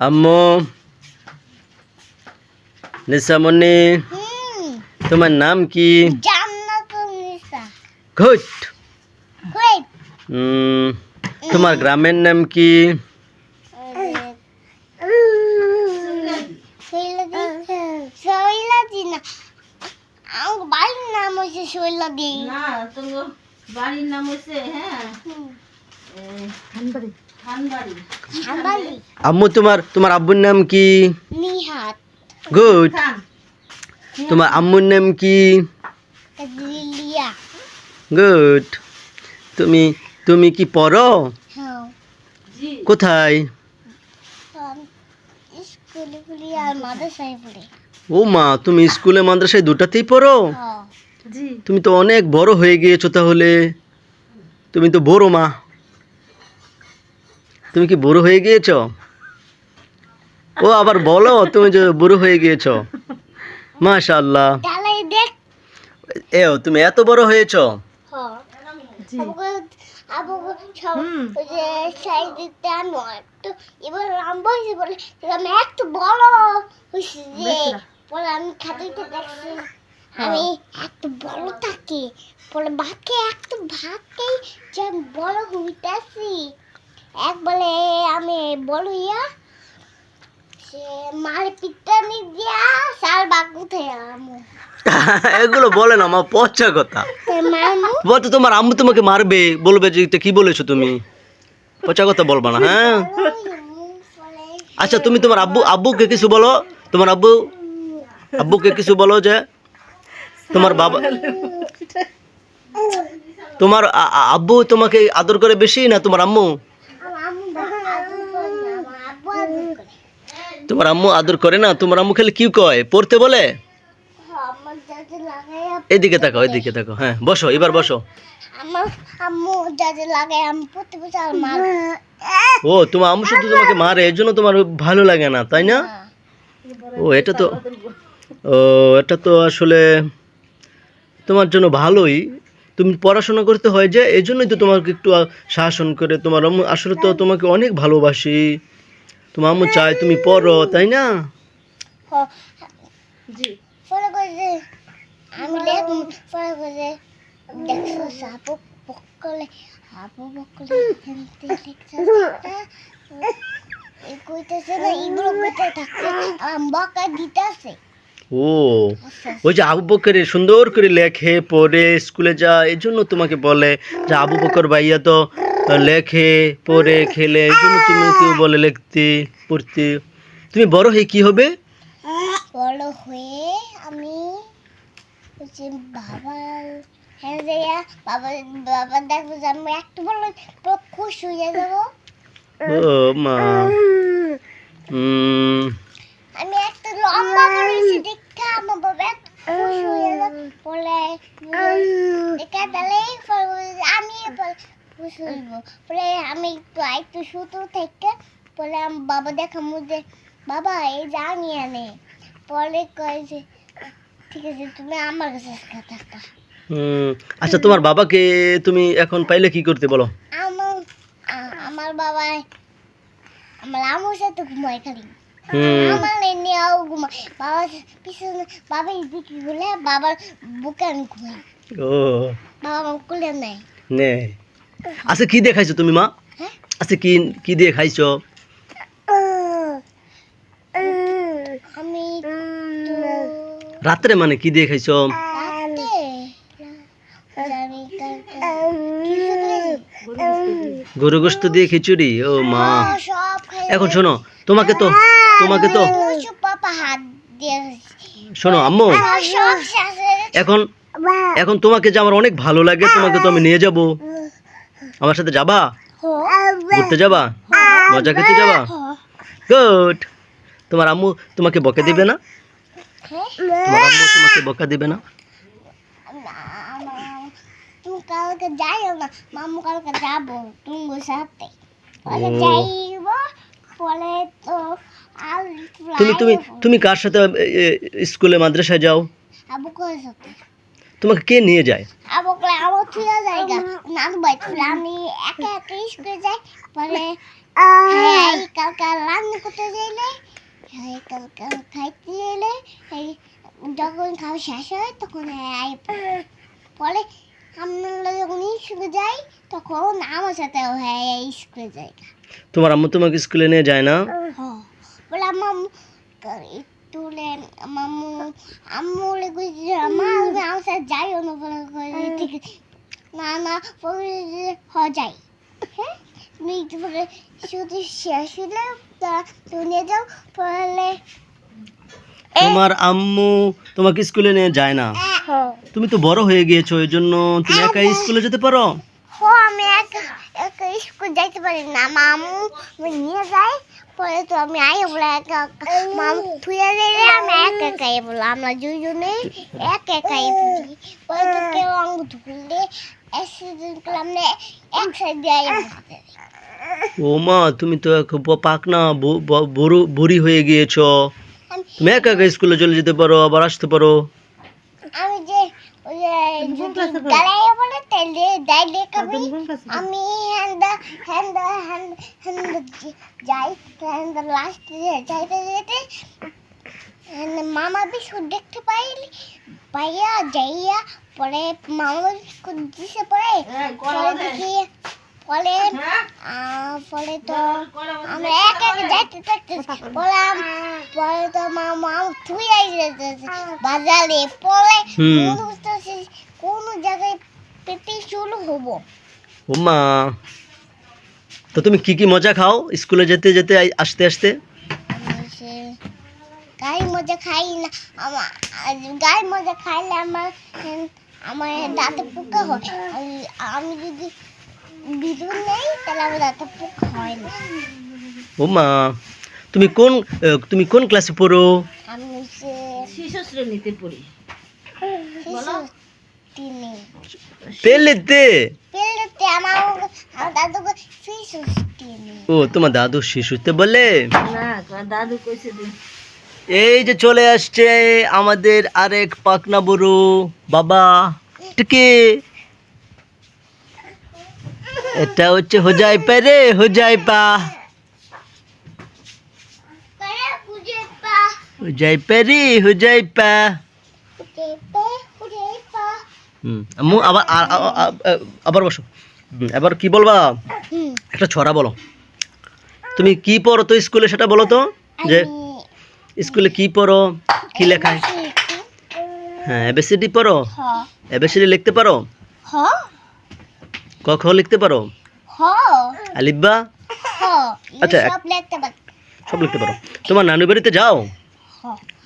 আম্মু নিসামণি হুম তোমার নাম কি গুড উম, তোমার গ্রামের নাম কি বাড়ির নাম হচ্ছে শৈলাদি না তোমার বাড়ির নাম হচ্ছে হ্যাঁ আম্মু তোমার তোমার আব্বুর নাম কি? নিহাত। গুড। তোমার আম্মুর নাম কি? লিলিয়া। গুড। তুমি তুমি কি পড়ো? হ্যাঁ। কোথায়? ও মা তুমি স্কুলে মাদ্রাসায় দুটাতেই পড়ো? হ্যাঁ। তুমি তো অনেক বড় হয়ে গিয়েছো তাহলে। তুমি তো বড় মা। তুমি কি বুড়ো হয়ে গিয়েছো? ও আবার বলো তুমি যে বুড়ো হয়ে গিয়েছো। মাশাআল্লাহ। এও তুমি এত বড় হয়েছো? হ্যাঁ আমি। বলে দেখছি। আমি একটু বড় থাকি বলে ভাতকে একটু ভাতকেই যে আমি বড় হইতাছি। এক বলে আমি বড় ইয়া সে মার পিটানি দিয়া থেকে আমু। এগুলো বলে না আমার পচা কথা। বলতো তোমার আম্মু তোমাকে মারবে বলবে যে কি বলেছ তুমি? পচা কথা বলবা না হ্যাঁ? আচ্ছা তুমি তোমার আব্বু আব্বুকে কিছু বলো তোমার আব্বু আব্বুকে কিছু বলো যে তোমার বাবা তোমার আব্বু তোমাকে আদর করে বেশি না তোমার আম্মু? তোমার আম্মু আদর করে না? তোমার আম্মু খালি কি কয়? পড়তে বলে? এদিকে তাকাও এদিকে তাকাও। হ্যাঁ বসো এবার বসো। ও তোমার আম্মু শুধু তোমাকে মারে এর জন্য তোমার ভালো লাগে না তাই না? ও এটা তো ও এটা তো আসলে তোমার জন্য ভালোই। তুমি পড়াশোনা করতে হয় যে এই জন্যই তো তোমাকে একটু শাসন করে। তোমার আম্মু আসলে তো তোমাকে অনেক ভালোবাসি। তোমার আম্মু চায় তুমি পড়ো তাই না? জি। পরে কইছে আমি লেখ পরে কইছে দেখছ সাপু পকলে আপু পকলে হেনতে দেখছ এই কইতেছে না ইবরো কইতে থাকছে আম বকা দিতেছে। ও ওই যে আবু বকরের সুন্দর করে লেখে পড়ে স্কুলে যা এই জন্য তোমাকে বলে যে আবু বকর ভাইয়া তো লেখে পড়ে খেলে এই তুমি কেউ বলে লিখতে পড়তে। তুমি বড় হয়ে কি হবে? বড় হয়ে আমি বাবা হ্যাঁ যাইয়া বাবা বাবা দেখব যে আমি একটু বড় পুরো খুশ হয়ে যাব। ও মা। উম, আমি একটা লম্বা করেছি দেখা আমার বাবা খুশ হয়ে যাবে বলে দেখা আমি বলে আমি একটু একটু শুধু থেকে বলে আমার বাবা দেখা মধ্যে বাবা এই জানি আনে। পরে কয় যে ঠিক আছে তুমি আমার কাছে থাকা আচ্ছা তোমার বাবাকে তুমি এখন পাইলে কি করতে বলো? আমার আমার বাবা আমার আমার সাথে ঘুমায় খালি। আমার নিয়েও ঘুমায়। বাবা পিছনে বাবা এদিকে ঘুরে বাবার বুকে আমি ঘুমাই। ও। বাবা আমার কুলে নেয়। নে আচ্ছা কি দিয়ে খাইছো তুমি মা? হ্যাঁ? আচ্ছা কি কি দিয়ে খাইছো? রাত্রে মানে কি দিয়ে খাইছো। গরু গোস্ত দিয়ে খিচুড়ি? ও মা। এখন শোনো তোমাকে তো তোমাকে তো শোনো আম্মু। এখন এখন তোমাকে যে আমার অনেক ভালো লাগে তোমাকে তো আমি নিয়ে যাব। আমার সাথে যাবা? ঘুরতে যাবা? মজা খেতে যাবা? গুড। তোমার আম্মু তোমাকে বকে দিবে না? হ্যাঁ? তোমার আম্মু তোমাকে বকা দিবে না? কালকে যাইও না মামু কালকে যাব তুমি সাথে। যাইব পরে তো তুমি তুমি তুমি কার সাথে স্কুলে মাদ্রাসায় যাও? আবু করে সাথে। তোমাকে কে নিয়ে যায়? আমার জায়গা। আমি একা একা স্কুলে যাই। পরে হ্যাঁ কালকে রান্না করতে যাইলে হ্যাঁ কালকে খাইতে যাইলে এই যখন খাওয়া শেষ হয় তখন হ্যাঁ পরে আমরা যখন স্কুলে যাই তখন আমার সাথেও হ্যাঁ স্কুলে যাই। তোমার আম্মু তোমাকে স্কুলে নিয়ে যায় না? বলে আমার তুলে মামু আম্মু কইছে মা আমার বলে কইছে, ঠিক আছে। না না হ যাই। হ্যাঁ? বলে শুধু শেষ হলে তা- তুমি নিয়ে যাও পড়লে তোমার আম্মু তোমাকে স্কুলে নিয়ে যায় না। তুমি তো বড় হয়ে গিয়েছো এই জন্য তুমি একাই স্কুলে যেতে পারো? ও আমি এক এক স্কুল যাইতে পারি না। মামু আমি নিয়ে যাই পরে তো আমি আই বলে একা মামু থুয়ে দিলে আমি এক একাই বলো আমরা দুজনে এক একাই বুঝি পরে তো কেউ অঙ্গ ধুলে অ্যাক্সিডেন্ট করলাম না এক সাইড আই ও মা তুমি তো পাকনা বুড়ো হয়ে গিয়েছো। তুমি একা একা স্কুলে চলে যেতে পারো আবার আসতে পারো। আমি আমি হ্যান্ডা হ্যান্ডা হ্যান্ডা যাই হ্যান্ডা লাস্ট যাইতে যেতে মামা বিস্কুট দেখতে পাইলি পাইয়া যাইয়া পরে মামা বিস্কুট দিছে পরে পরে দেখি পরে হ্যাঁ? পরে তো আমরা এক এক যাইতে থাকতে পরে পরে তো মামা তুই আই যেতেছে বাজারে পরে হচ্ছে কোন জায়গায় পেটে শুরু হব? ও মা তো তুমি কি কি মজা খাও স্কুলে যেতে যেতে আই- আসতে আসতে? গায়ে মজা খাই না আমার গায়ে মজা খাইলে আমার আমার দাঁতে পোকা হয়। আমি- আমি যদি বিদ্যুৎ নেই তাহলে আমার দাঁতে পোকা হয় না। ও মা তুমি কোন তুমি কোন ক্লাসে পড়ো? আমি শিশু শ্রেণীতে পড়ি। পেলেতে ও তোমার দাদু শিশুতে বলে? দাদু এই যে চলে আসছে আমাদের আরেক পাকনা বুড়ো। বাবা টিকে এটা হচ্ছে হোজাইপা রে হোজাইপা। করে খুঁজে পা রে খুঁজে পে খুঁজে পা হুম। আবার আবার বসো। এবার কি বলবা? একটা ছড়া বলো। তুমি কি পড়ো তো স্কুলে সেটা বলো তো? যে স্কুলে কি পড়ো? কি লেখায় হ্যাঁ এবিসিডি পড়ো? এবিসিডি লিখতে পারো? ক খ লিখতে পারো? আলিব্বা আচ্ছা, সব লিখতে সব লিখতে পারো। তোমার নানু বাড়িতে যাও?